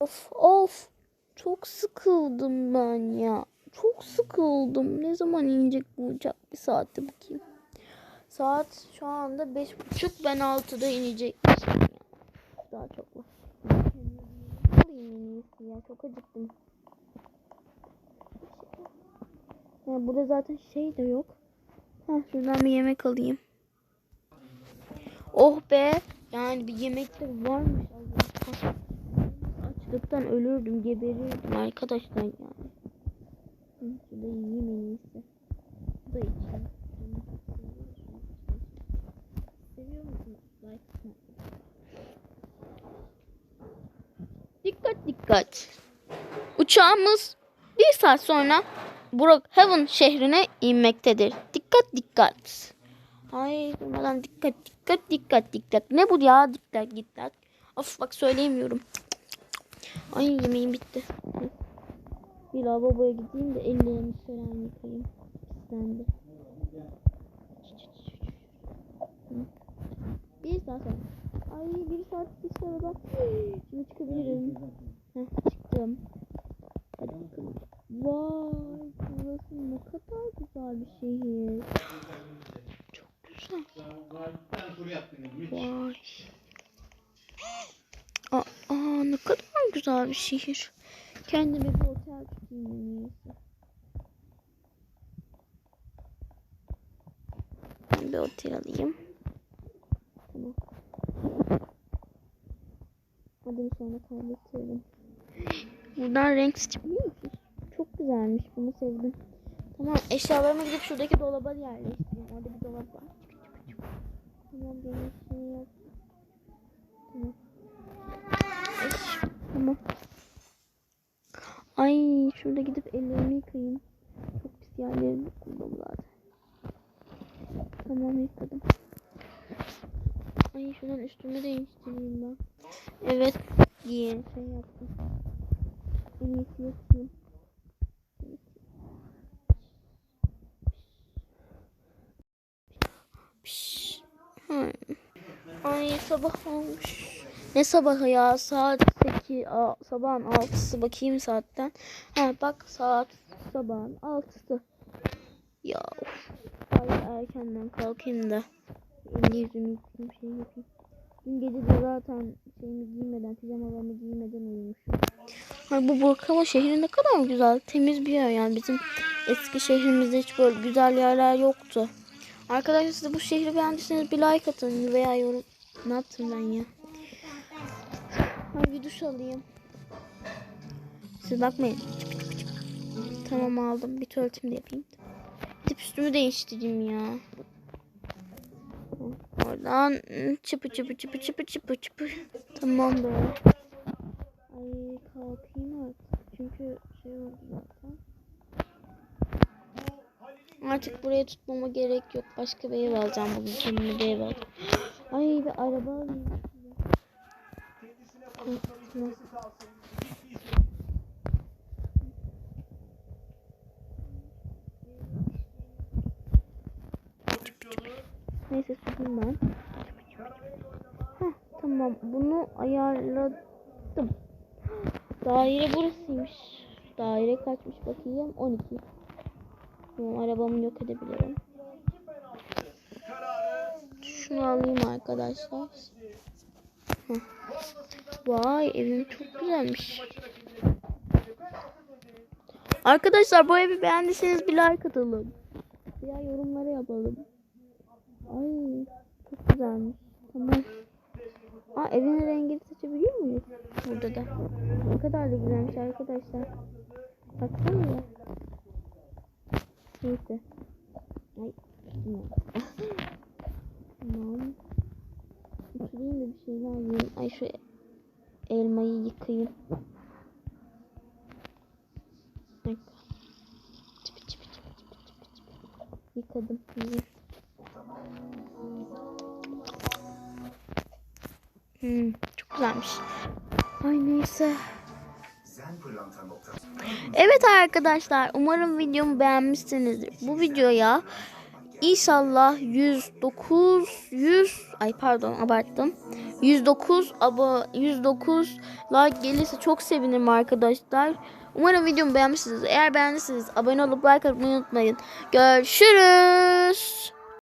Of of. Çok sıkıldım ben ya. Çok sıkıldım. Ne zaman inecek bu uçak? Bir saatte bakayım. Saat şu anda beş buçuk. Ben altıda ya. Daha çok var. Ya. Çok acıktım. Ya burada zaten şey de yok. Heh, şuradan bir yemek alayım. Oh be. Yani bir yemek de varmış. Açlıktan ölürdüm, geberirdim arkadaşlar yani. Şurada yiyeyim en iyisi. Bu da içeyim. Seviyor musunuz? Like. Dikkat dikkat. Uçağımız bir saat sonra Brookhaven şehrine inmektedir. Dikkat dikkat. Ay durmadan dikkat dikkat dikkat dikkat. Ne bu ya dikkat dikkat. Of bak söyleyemiyorum. Ay yemeğim bitti. Bir lavaboya gideyim de ellerimi falan yıkayayım. Pislendi. Bir saat sonra. Ay bir saat geçti araba. Şimdi çıkabilirim. Heh, çıktım. Hadi bakalım. Vay burası ne kadar güzel bir şehir. Çok güzel. Vay. Aa, aa, ne kadar güzel bir şehir. Kendime bir otel tutayım bir otel alayım. Tamam. Adını sonra kaybettirdim. Buradan renk seçebiliyor musunuz? Çok güzelmiş. Bunu sevdim. Tamam eşyalarımı gidip şuradaki dolaba yerleştireyim. Orada bir dolap var. Tamam benim şey yok. Tamam. Eş, tamam. Ay şurada gidip ellerimi yıkayayım. Çok pis yerlerini buldum zaten. Tamam yıkadım. Ay şuradan üstümü değiştireyim ben. Evet giyin şey yaptım. En iyisi yapayım. Ay sabah olmuş. Ne sabahı ya? Saat 8, a- sabahın 6'sı bakayım saatten. Ha bak saat sabahın 6'sı. Ya. Ay erkenden kalkayım da. Yüzümü yıkayayım şey yapayım. Dün gece de zaten şeyimi giymeden, pijamalarımı giymeden uyumuşum. Ay bu Burkama şehri ne kadar güzel, temiz bir yer yani bizim eski şehrimizde hiç böyle güzel yerler yoktu. Arkadaşlar siz bu şehri beğendiyseniz bir like atın veya yorum. Ne yaptım ben ya? Duş alayım. Siz bakmayın. Tamam aldım. Bir tuvaletim de yapayım. Gidip üstümü değiştireyim ya. Oradan çıpı çıpı çıpı çıpı çıpı çıpı. Tamam be. Ay kalkayım artık. Çünkü şey oldu zaten. Artık buraya tutmama gerek yok. Başka bir ev alacağım bugün. Kendime bir ev alacağım. Ay bir araba alayım. Neyse süreyim ben. Heh, tamam bunu ayarladım. Daire burasıymış. Daire kaçmış bakayım 12. Tamam arabamı yok edebilirim. Şunu alayım arkadaşlar. Heh. Vay evim çok güzelmiş. Arkadaşlar bu evi beğendiyseniz bir like atalım. Veya yorumlara yapalım. Ay çok güzelmiş. Tamam. Aa evin rengini seçebiliyor muyuz? Burada da. Ne kadar da güzelmiş arkadaşlar. Baksana. Neyse. Ay. tamam. Oturayım da bir şeyler yiyeyim. Ay şu elmayı çıpı. Yıkadım. Hmm, çok güzelmiş. Ay neyse. Evet arkadaşlar umarım videomu beğenmişsinizdir. Bu videoya İnşallah 109 100 ay pardon abarttım. 109 abo 109 like gelirse çok sevinirim arkadaşlar. Umarım videomu beğenmişsiniz. Eğer beğendiyseniz abone olup like atmayı unutmayın. Görüşürüz.